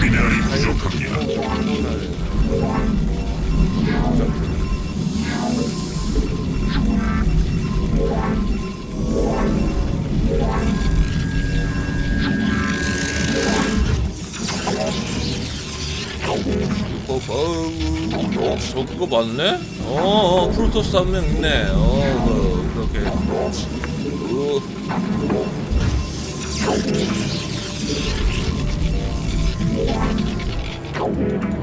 미네랄이 부족합니다. 어, 빠바우 어, 저 그거 맞네? 어, 어 프로토스 한 명 있네 어 그, 그렇게 어.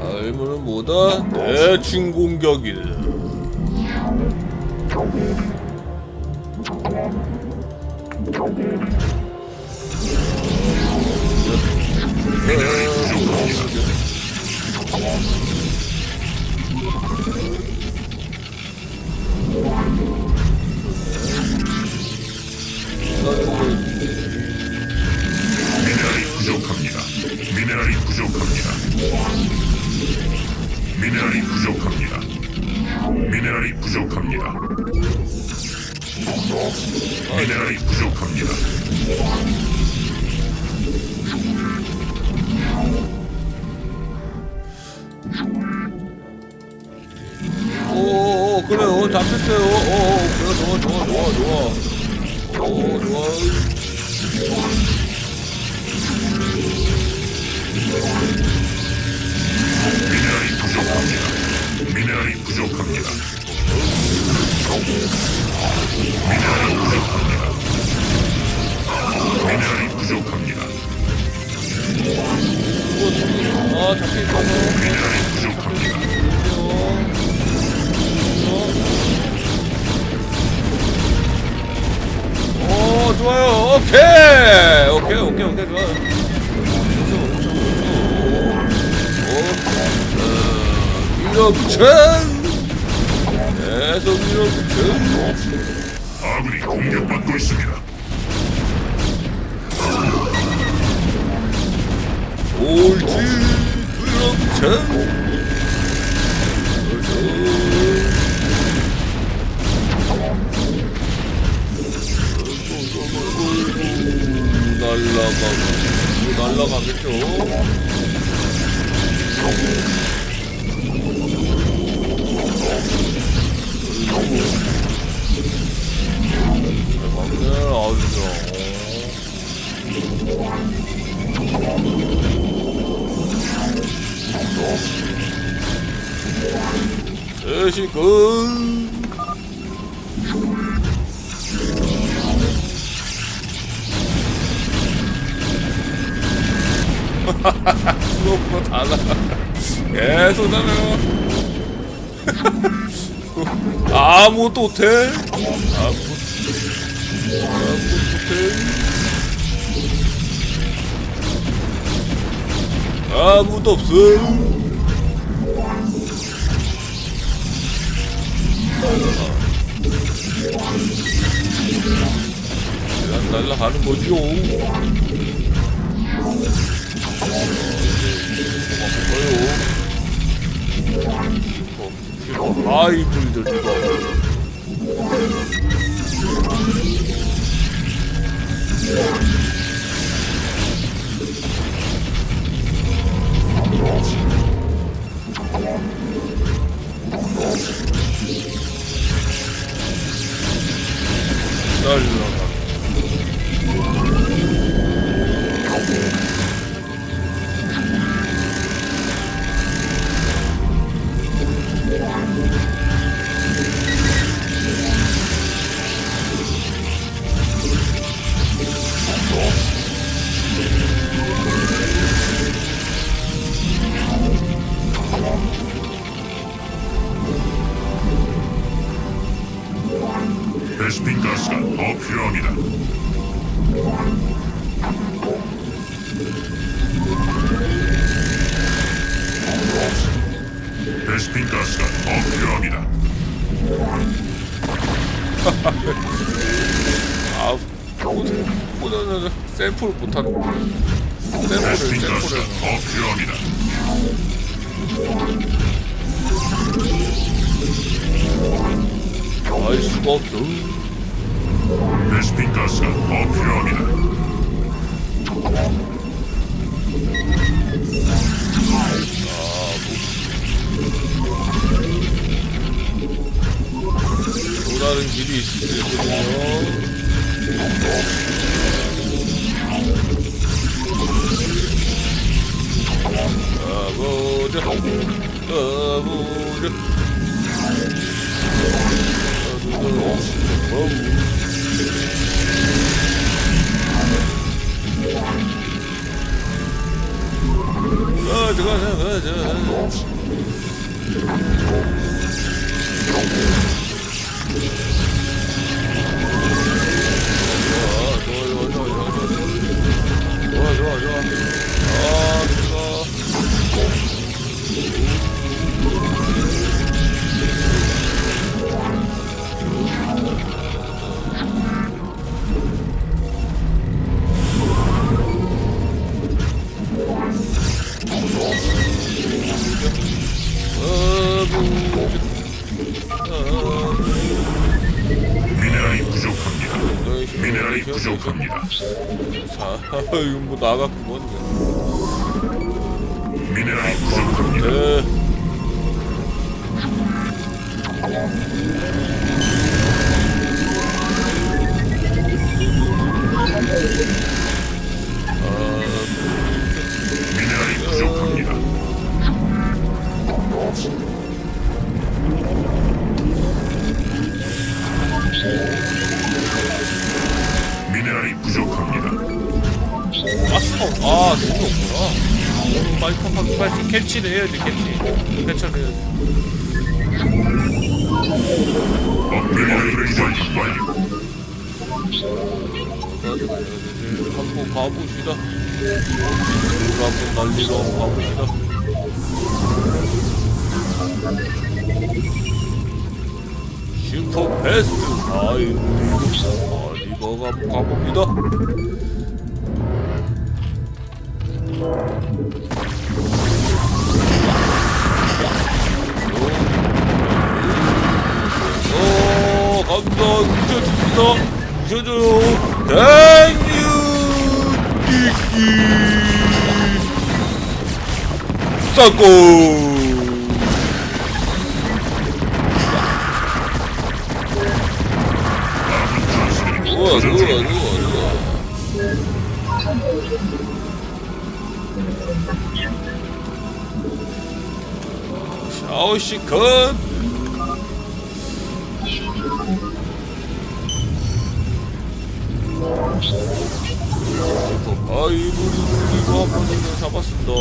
알무는 뭐다? 대충 공격이다. 미네랄이 미네랄이 부족합니다. 미네랄이 부족합니다. 미네랄이 부족합니다. 미네랄이 부족합니다. 오, 오, 그래, 어, 잡혔어요. 오, 오, 그래, 좋아, 좋아, 좋아, 좋아. 오, 좋아. 미네랄이 부족합니다. 미네랄이 부족합니다. 미네랄이 부족합니다. 미네랄이 부족합니다. 아, 잡혀있어. 미네랄이 부족합니다. 오, 좋아요. 오케이. 오케이, 오케이, 오케이, 좋아요. 밀어붙여. 계속 밀어붙여. 아군이 공격받고 있습니다. 옳지. 밀어붙여. 날라가 날라가겠죠. 맞네 아주 좋아. 대시군 수업으로 달라 계속 나면 아무것도 못해 아무것도 아무것도 못해 아무도 없어 그냥 날라가는 거죠. 고마워요. 하이브리드 누가. 베스핀 가스가 더 필요합니다. 아, 오늘 샘플 못하는 거. 샘플을 베스핀 가스가 샘플을. 더 필요합니다. 알 수가 없어. 베스핀 가스가 더 필요합니다. 또 다른 길이 있거든요. 자, 보자. 가보자. 가자 가자 가자 좋아 좋아 좋아 좋아. 좋아 좋아 좋아 아 뭐 뭔데? 미네랄이 부족합니다. 에. 미네 컴팍 빨리 캐치를 해야지, 완료. 완료. 한번 가봅시다. 우리 한번 날리러 한번 가봅시다. 슈퍼 베스트 아이브 아리버가 가봅니다. 어, 감사 미쳐줍니다. 미쳐줘요. 땡큐 끼끼 싸고 아군 전사들이 좋아 교전 좋아 중입니다. 좋아 좋아 샤오시 컷 아이고 한 번은 잡았습니다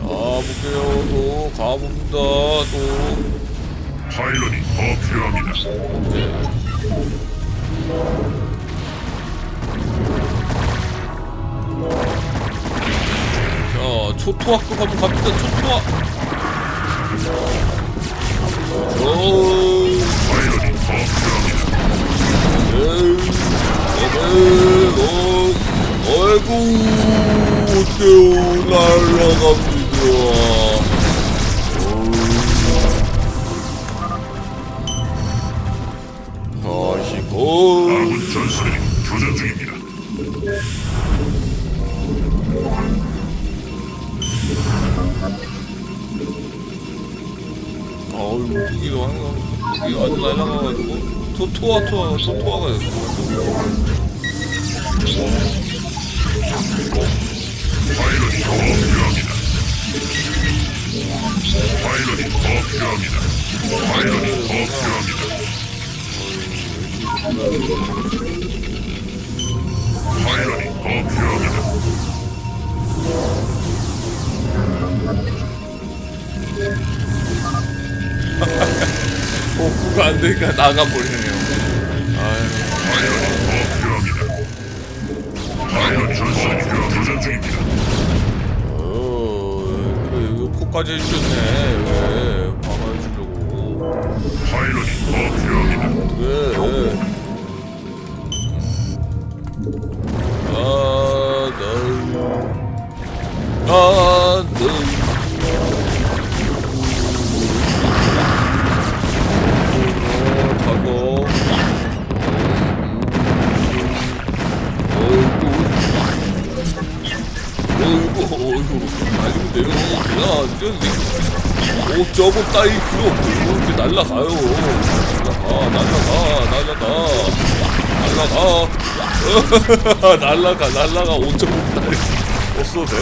가볼게요 또 가봅니다 또 파일럿이 더 필요합니다. 자, 초토화급 한번 갑니다. 초토화. 어, 아이고, 어때요? 날아갑니다. 토토화, 토화, 토토화가 됐어. 파일럿이 더 필요합니다. 파일럿이 더 필요합니다. 파일럿이 더 필요합니다. 복구가 안 되니까 나가버리네요. 어, 그래, 이거 포까지 해주셨네. 왜, 박아주려고. 파일럿이 더 필요합니다. 아니면 돼요. 그냥, 이제, 오, 저거 따위 필요 없고, 이렇게 날라가요. 날라가, 날라가, 날라가. 날라가 날라가 날라가 5.6달이 없어 돼